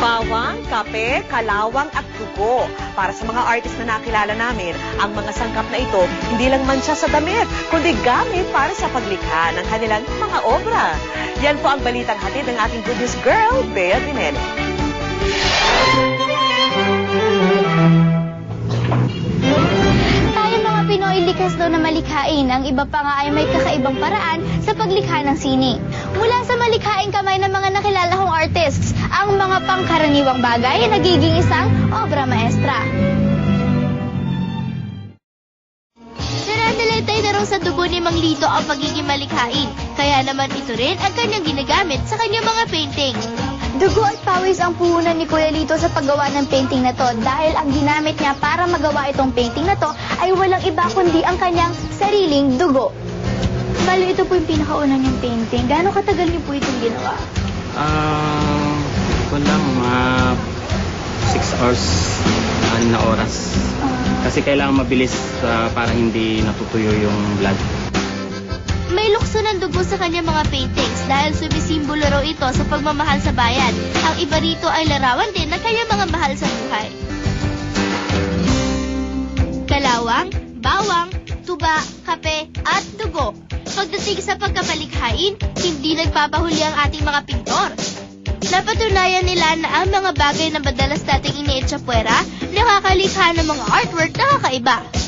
Bawang, kape, kalawang at dugo. Para sa mga artist na nakilala namin, ang mga sangkap na ito hindi lang mansya sa damit, kundi gamit para sa paglikha ng kanilang mga obra. Yan po ang balitang hatid ng ating good news girl, Bea Dinero. Likas daw na malikhain. Ang iba pa nga ay may kakaibang paraan sa paglikha ng sining. Mula sa malikhaing kamay ng mga nakilala kong artists, ang mga pangkaraniwang bagay ay nagiging isang obra maestra. Sinandalatay na raw sa dugo ni Mang Lito ang pagiging malikhain. Kaya naman ito rin ang kanyang ginagamit sa kanyang mga painting. Dugo at pawis ang puhunan ni Kuya Lito sa paggawa ng painting na to dahil ang ginamit niya para magawa itong painting na to ay walang iba kundi ang kanyang sariling dugo. Bali, ito po yung pinakauna niyang painting. Gaano katagal niyo po itong ginawa? Ah, wala mga 6 hours, anim na oras. Ah, Kasi kailangan mabilis ah, para hindi natutuyo yung blood. May lukso ng dugo sa kanyang mga paintings dahil sumisimbolo raw ito sa pagmamahal sa bayan. Ang iba rito ay larawan din ng kanyang mga mahal sa buhay. Kalawang, bawang, tuba, kape, at dugo. Pagdating sa pagkapalikhain, hindi nagpapahuli ang ating mga pintor. Napatunayan nila na ang mga bagay na madalas nating inietsapwera, nakakalikha ng mga artwork na kakaiba.